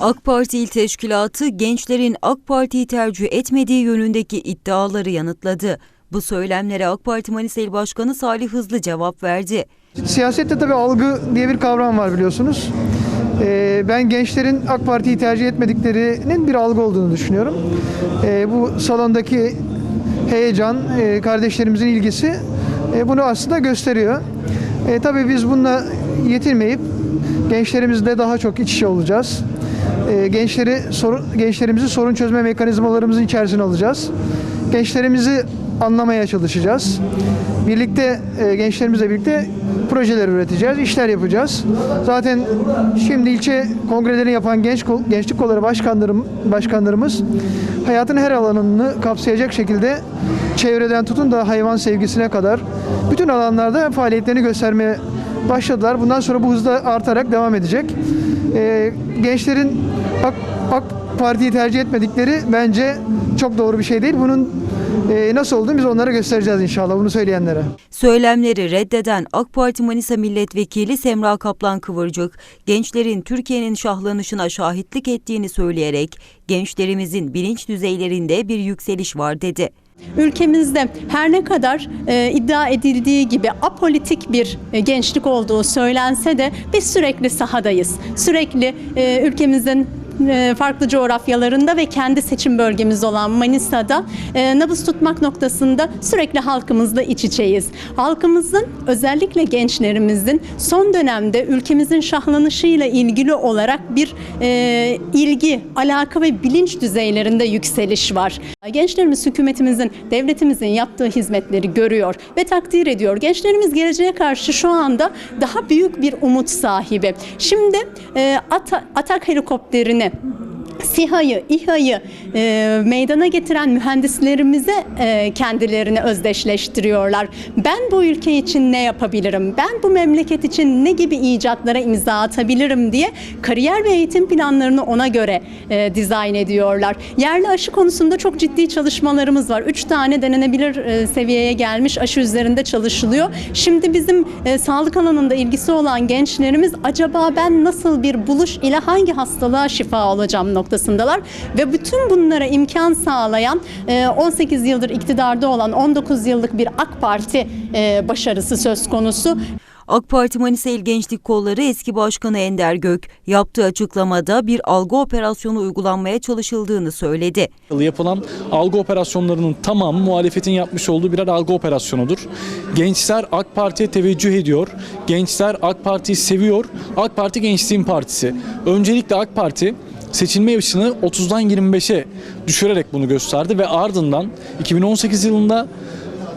AK Parti İl Teşkilatı gençlerin AK Parti'yi tercih etmediği yönündeki iddiaları yanıtladı. Bu söylemlere AK Parti Manisa İl Başkanı Salih Hızlı cevap verdi. Siyasette tabii algı diye bir kavram var biliyorsunuz. Ee, ben gençlerin AK Parti'yi tercih etmediklerinin bir algı olduğunu düşünüyorum. Ee, bu salondaki heyecan, e, kardeşlerimizin ilgisi e, bunu aslında gösteriyor. E, tabii biz bununla yetinmeyip gençlerimizle daha çok iç içe olacağız. E, gençleri sorun, gençlerimizi sorun çözme mekanizmalarımızın içerisine alacağız. Gençlerimizi anlamaya çalışacağız. Birlikte e, gençlerimizle birlikte projeler üreteceğiz, işler yapacağız. Zaten şimdi ilçe kongrelerini yapan genç gençlik kolları başkanlarım başkanlarımız hayatın her alanını kapsayacak şekilde çevreden tutun da hayvan sevgisine kadar bütün alanlarda faaliyetlerini göstermeye başladılar. Bundan sonra bu hızla artarak devam edecek. Ee, gençlerin AK, AK Parti'yi tercih etmedikleri bence çok doğru bir şey değil. Bunun e, nasıl olduğunu biz onlara göstereceğiz inşallah bunu söyleyenlere. Söylemleri reddeden AK Parti Manisa Milletvekili Semra Kaplan Kıvırcık, gençlerin Türkiye'nin şahlanışına şahitlik ettiğini söyleyerek gençlerimizin bilinç düzeylerinde bir yükseliş var dedi. Ülkemizde her ne kadar e, iddia edildiği gibi apolitik bir e, gençlik olduğu söylense de biz sürekli sahadayız. Sürekli e, ülkemizin farklı coğrafyalarında ve kendi seçim bölgemiz olan Manisa'da e, nabız tutmak noktasında sürekli halkımızla iç içeyiz. Halkımızın özellikle gençlerimizin son dönemde ülkemizin şahlanışıyla ilgili olarak bir e, ilgi, alaka ve bilinç düzeylerinde yükseliş var. Gençlerimiz hükümetimizin, devletimizin yaptığı hizmetleri görüyor ve takdir ediyor. Gençlerimiz geleceğe karşı şu anda daha büyük bir umut sahibi. Şimdi e, ata- atak Yeah. SİHA'yı, İHA'yı e, meydana getiren mühendislerimize e, kendilerini özdeşleştiriyorlar. Ben bu ülke için ne yapabilirim? Ben bu memleket için ne gibi icatlara imza atabilirim diye kariyer ve eğitim planlarını ona göre e, dizayn ediyorlar. Yerli aşı konusunda çok ciddi çalışmalarımız var. Üç tane denenebilir e, seviyeye gelmiş aşı üzerinde çalışılıyor. Şimdi bizim e, sağlık alanında ilgisi olan gençlerimiz acaba ben nasıl bir buluş ile hangi hastalığa şifa olacağım noktasındalar ve bütün bunlara imkan sağlayan e, 18 yıldır iktidarda olan 19 yıllık bir AK Parti e, başarısı söz konusu. AK Parti Manisa İl Gençlik Kolları eski başkanı Ender Gök yaptığı açıklamada bir algı operasyonu uygulanmaya çalışıldığını söyledi. Yapılan algı operasyonlarının tamamı muhalefetin yapmış olduğu birer algı operasyonudur. Gençler AK Parti'ye teveccüh ediyor. Gençler AK Parti'yi seviyor. AK Parti Gençliğin Partisi. Öncelikle AK Parti seçilme yaşını 30'dan 25'e düşürerek bunu gösterdi ve ardından 2018 yılında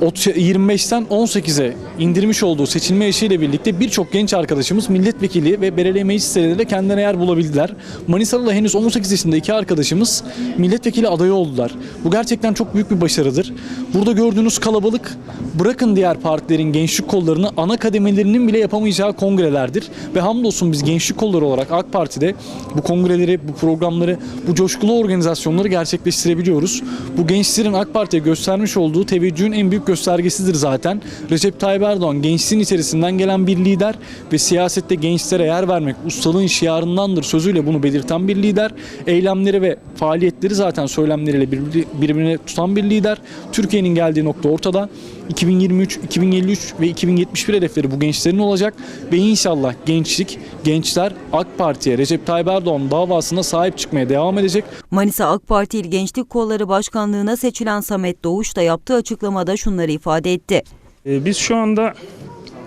25'ten 18'e indirmiş olduğu seçilme yaşıyla birlikte birçok genç arkadaşımız milletvekili ve belediye meclislerinde kendilerine yer bulabildiler. Manisa'da da henüz 18 yaşında iki arkadaşımız milletvekili adayı oldular. Bu gerçekten çok büyük bir başarıdır. Burada gördüğünüz kalabalık bırakın diğer partilerin gençlik kollarını ana kademelerinin bile yapamayacağı kongrelerdir. Ve hamdolsun biz gençlik kolları olarak AK Parti'de bu kongreleri, bu programları, bu coşkulu organizasyonları gerçekleştirebiliyoruz. Bu gençlerin AK Parti'ye göstermiş olduğu teveccühün en büyük göstergesidir zaten. Recep Tayyip Erdoğan gençliğin içerisinden gelen bir lider ve siyasette gençlere yer vermek ustalığın şiarındandır sözüyle bunu belirten bir lider. Eylemleri ve faaliyetleri zaten söylemleriyle birbiri- birbirine tutan bir lider. Türkiye'nin geldiği nokta ortada. 2023, 2053 ve 2071 hedefleri bu gençlerin olacak ve inşallah gençlik, gençler AK Parti'ye Recep Tayyip Erdoğan davasına sahip çıkmaya devam edecek. Manisa AK Parti İl Gençlik Kolları Başkanlığına seçilen Samet Doğuş da yaptığı açıklamada şunları ifade etti. Ee, Biz şu anda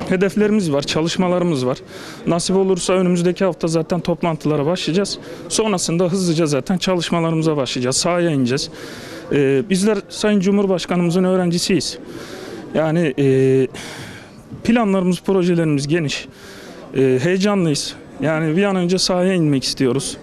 hedeflerimiz var, çalışmalarımız var. Nasip olursa önümüzdeki hafta zaten toplantılara başlayacağız. Sonrasında hızlıca zaten çalışmalarımıza başlayacağız. Sahaya ineceğiz. Ee, Bizler Sayın Cumhurbaşkanımızın öğrencisiyiz. Yani e, planlarımız, projelerimiz geniş. E, Heyecanlıyız. Yani bir an önce sahaya inmek istiyoruz.